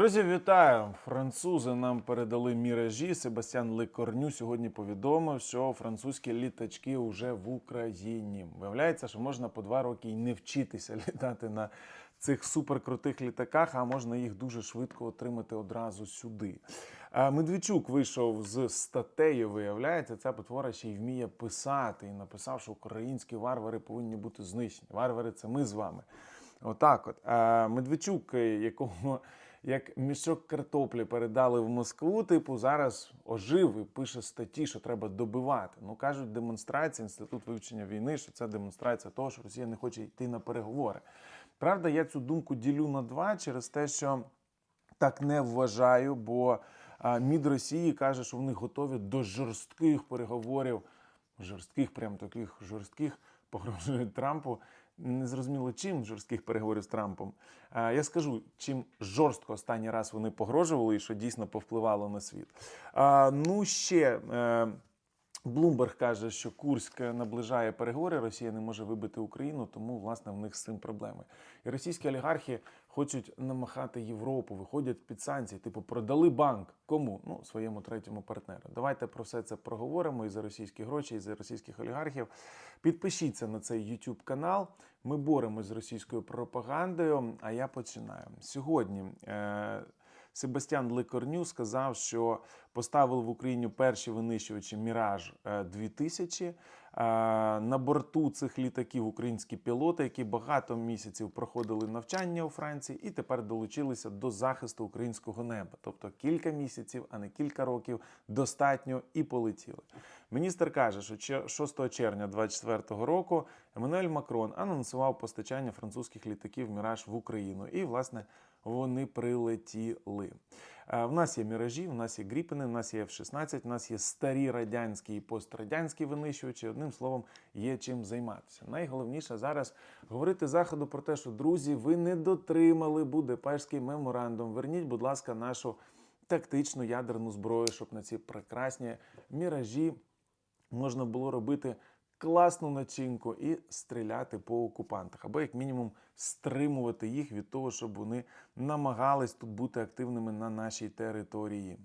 Друзі, вітаю! Французи нам передали міражі. Себастьян Лекорню сьогодні повідомив, що французькі літачки вже в Україні. Виявляється, що можна по два роки і не вчитися літати на цих суперкрутих літаках, а можна їх дуже швидко отримати одразу сюди. Медведчук вийшов з статтею. Виявляється, ця потвора ще й вміє писати і написав, що українські варвари повинні бути знищені. Варвари це ми з вами. Отак, от а Медведчук, якого як мішок картоплі передали в Москву, типу зараз ожив і пише статті, що треба добивати. Ну кажуть, демонстрація, інститут вивчення війни, що це демонстрація того, що Росія не хоче йти на переговори. Правда, я цю думку ділю на два через те, що так не вважаю, бо МІД Росії каже, що вони готові до жорстких переговорів, жорстких, прям таких жорстких, погрожують Трампу. Не зрозуміло, чим жорстких переговорів з Трампом. А, Я скажу, чим жорстко останній раз вони погрожували і що дійсно повпливало на світ. А, Ну ще. Блумберг каже, що Курськ наближає переговори, Росія не може вибити Україну, тому власне в них з цим проблеми. І російські олігархи хочуть намахати Європу, виходять під санкції, типу продали банк. Кому? Ну, своєму третьому партнеру. Давайте про все це проговоримо і за російські гроші, і за російських олігархів. Підпишіться на цей YouTube канал. Ми боремось з російською пропагандою. А я починаю сьогодні. Е- Себастьян Лекорню сказав, що поставили в Україні перші винищувачі Міраж 2000. На борту цих літаків українські пілоти, які багато місяців проходили навчання у Франції, і тепер долучилися до захисту українського неба. Тобто кілька місяців, а не кілька років, достатньо і полетіли. Міністр каже, що 6 червня 2024 року Еммануель Макрон анонсував постачання французьких літаків Міраж в Україну. І, власне, вони прилетіли. Е, В нас є міражі, в нас є гріпини, в нас є F-16, в нас є старі радянські і пострадянські винищувачі. Одним словом, є чим займатися. Найголовніше зараз говорити заходу про те, що друзі, ви не дотримали Будапештський меморандум. Верніть, будь ласка, нашу тактичну ядерну зброю, щоб на ці прекрасні міражі можна було робити класну начинку і стріляти по окупантах, або як мінімум стримувати їх від того, щоб вони намагались тут бути активними на нашій території.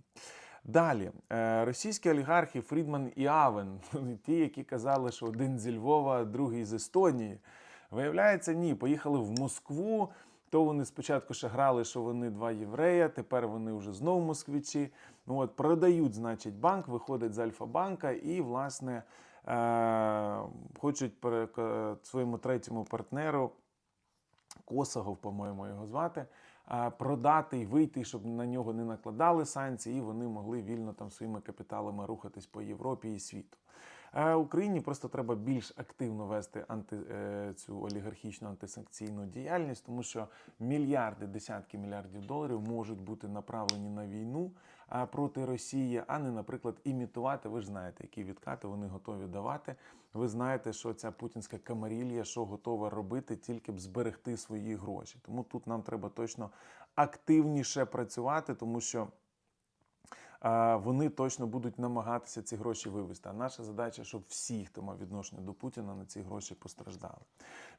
Далі, е, російські олігархи Фрідман і Авен, ті, які казали, що один зі Львова, другий з Естонії. Виявляється, ні, поїхали в Москву. То вони спочатку ще грали, що вони два єврея, тепер вони вже знову москвичі. Ну от продають, значить, банк, виходять з Альфа-банка і, власне, хочуть пере- своєму третьому партнеру Косагов, по-моєму, його звати, продати і вийти, щоб на нього не накладали санкції, і вони могли вільно там своїми капіталами рухатись по Європі і світу. А Україні просто треба більш активно вести анти, е, цю олігархічну антисанкційну діяльність, тому що мільярди, десятки мільярдів доларів можуть бути направлені на війну проти Росії, а не, наприклад, імітувати. Ви ж знаєте, які відкати вони готові давати. Ви знаєте, що ця путінська камарілія, що готова робити, тільки б зберегти свої гроші. Тому тут нам треба точно активніше працювати, тому що. Вони точно будуть намагатися ці гроші вивести. А наша задача, щоб всі, хто мав відношення до Путіна, на ці гроші постраждали.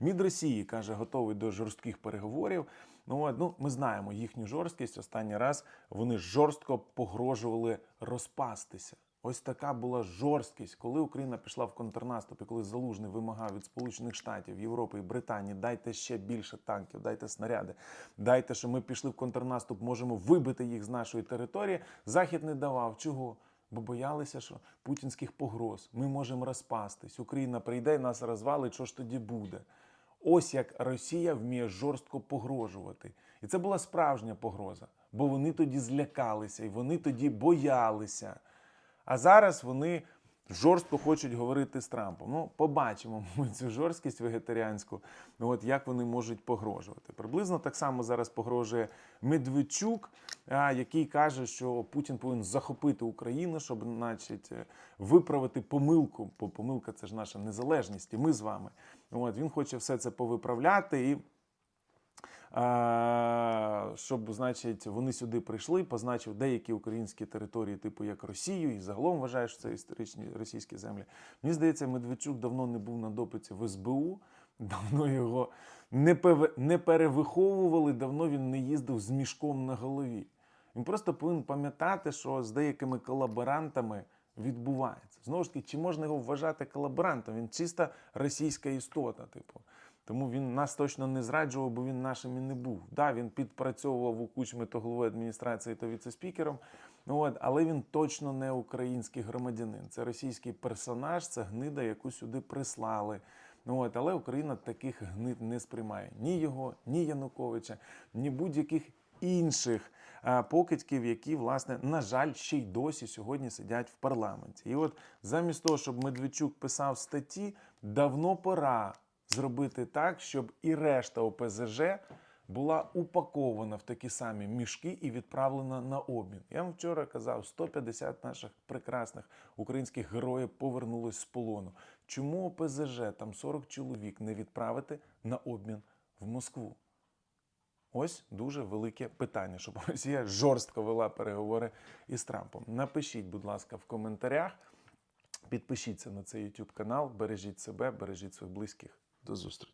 Мід Росії каже, готовий до жорстких переговорів. Ну, от, ну ми знаємо їхню жорсткість. Останній раз вони жорстко погрожували розпастися. Ось така була жорсткість, коли Україна пішла в контрнаступ, і коли Залужний вимагав від Сполучених Штатів, Європи і Британії, дайте ще більше танків, дайте снаряди, дайте, що ми пішли в контрнаступ, можемо вибити їх з нашої території. Захід не давав. Чого? Бо боялися, що путінських погроз ми можемо розпастись. Україна прийде і нас розвалить, що ж тоді буде? Ось як Росія вміє жорстко погрожувати. І це була справжня погроза, бо вони тоді злякалися і вони тоді боялися. А зараз вони жорстко хочуть говорити з Трампом. Ну, побачимо ми цю жорсткість вегетаріанську, ну, от як вони можуть погрожувати. Приблизно так само зараз погрожує Медведчук, який каже, що Путін повинен захопити Україну, щоб, значить, е, виправити помилку. Бо помилка це ж наша незалежність, і ми з вами. От він хоче все це повиправляти і. Щоб, значить, вони сюди прийшли, позначив деякі українські території, типу як Росію, і загалом вважає, що це історичні російські землі. Мені здається, Медведчук давно не був на допиті в СБУ, давно його не, певе- не перевиховували, давно він не їздив з мішком на голові. Він просто повинен пам'ятати, що з деякими колаборантами відбувається. Знову ж таки, чи можна його вважати колаборантом? Він чиста російська істота, типу. Тому він нас точно не зраджував, бо він нашим і не був. Да, він підпрацьовував у кучмі то головою адміністрації, то віце-спікером. Ну, от, але він точно не український громадянин. Це російський персонаж, це гнида, яку сюди прислали. Ну, от, але Україна таких гнид не сприймає ні його, ні Януковича, ні будь-яких інших а, покидьків, які, власне, на жаль, ще й досі сьогодні сидять в парламенті. І от замість того, щоб Медведчук писав статті, давно пора зробити так, щоб і решта ОПЗЖ була упакована в такі самі мішки і відправлена на обмін. Я вам вчора казав, 150 наших прекрасних українських героїв повернулись з полону. Чому ОПЗЖ там 40 чоловік не відправити на обмін в Москву? Ось дуже велике питання, щоб Росія жорстко вела переговори із Трампом. Напишіть, будь ласка, в коментарях. Підпишіться на цей YouTube канал, бережіть себе, бережіть своїх близьких. До зустрічі.